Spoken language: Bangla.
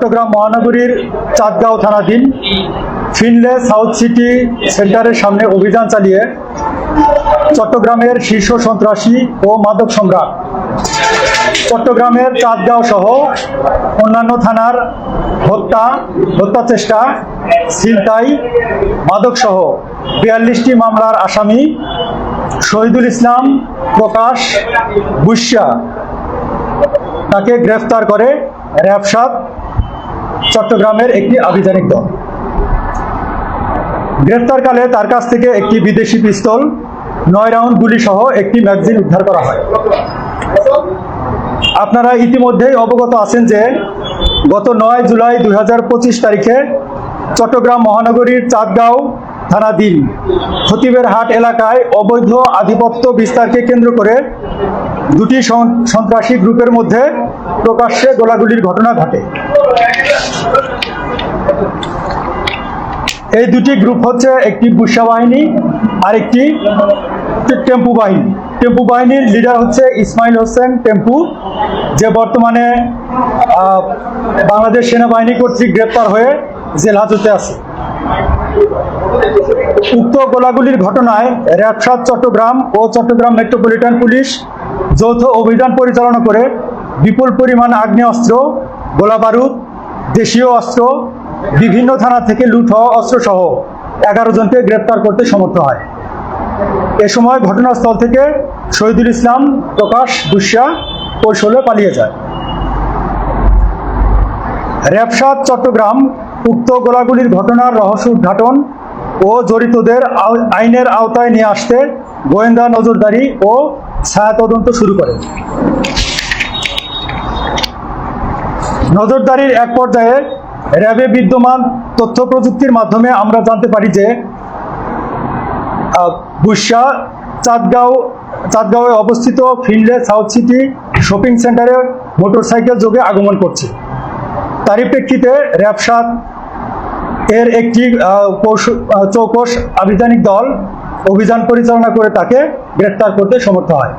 চট্টগ্রাম মহানগরীর চাঁদগাঁও থানাধীন ফিনলে সাউথ সিটি সেন্টারের সামনে অভিযান চালিয়ে চট্টগ্রামের শীর্ষ সন্ত্রাসী ও মাদক সম্রাট চট্টগ্রামের চাঁদগাঁও সহ অন্যান্য থানার হত্যা হত্যা চেষ্টা, ছিনতাই, মাদক সহ বিয়াল্লিশটি মামলার আসামি শহীদুল ইসলাম প্রকাশ বুসা তাকে গ্রেফতার করে র্যাবসাদ চট্টগ্রামের একটি আভিযানিক দল। গ্রেফতারকালে তার কাছ থেকে একটি বিদেশি পিস্তল, নয় রাউন্ড গুলি সহ একটি ম্যাগজিন উদ্ধার করা হয়। আপনারা ইতিমধ্যেই অবগত আছেন যে গত নয় জুলাই দু হাজার পঁচিশ তারিখে চট্টগ্রাম মহানগরীর চাঁদগাঁও থানাধীন খতিবের হাট এলাকায় অবৈধ আধিপত্য বিস্তারকে কেন্দ্র করে দুটি সন- সন্ত্রাসী গ্রুপের মধ্যে প্রকাশ্যে গোলাগুলির ঘটনা ঘটে। এই দুটি গ্রুপ হচ্ছে একটি বুসা বাহিনী আর একটি টেম্পু বাহিনী। টেম্পু বাহিনীর লিডার হচ্ছে ইসমাইল হোসেন টেম্পু, যে বর্তমানে বাংলাদেশ সেনাবাহিনী কর্তৃক গ্রেপ্তার হয়ে জেল হাজতে আছে। উক্ত গোলাগুলির ঘটনায় র্যাবসাদ চট্টগ্রাম ও চট্টগ্রাম মেট্রোপলিটন পুলিশ যৌথ অভিযান পরিচালনা করে বিপুল পরিমাণ আগ্নেয়াস্ত্র গোলা বারুদ দেশীয় অস্ত্র বিভিন্ন থানা থেকে লুট হওয়া অস্ত্রসহ এগারো জনকে গ্রেপ্তার করতে সমর্থ হয়। এ সময় ঘটনাস্থল থেকে শহীদুল ইসলাম, প্রকাশ দুষ্যা কৌশলে পালিয়ে যায়। র্যাবসাদ, চট্টগ্রাম, উক্ত গোলাগুলির ঘটনার রহস্য উদ্ঘাটন ও জড়িতদের আইনের আওতায় নিয়ে আসতে গোয়েন্দা নজরদারি ও ছায়া তদন্ত শুরু করে। নজরদারির এক পর্যায়ে র্যাবে বিদ্যমান তথ্য প্রযুক্তির মাধ্যমে আমরা জানতে পারি যে বুসা চাঁদগাঁও চাঁদগাঁওয়ে অবস্থিত ফিনলে সাউথ সিটি শপিং সেন্টারে মোটরসাইকেল যোগে আগমন করছে। তারই প্রেক্ষিতে র্যাবসাদ এর একটি আহ, কৌশ- আহ, চৌকস আভিযানিক দল অভিযান পরিচালনা করে তাকে গ্রেপ্তার করতে সমর্থ হয়।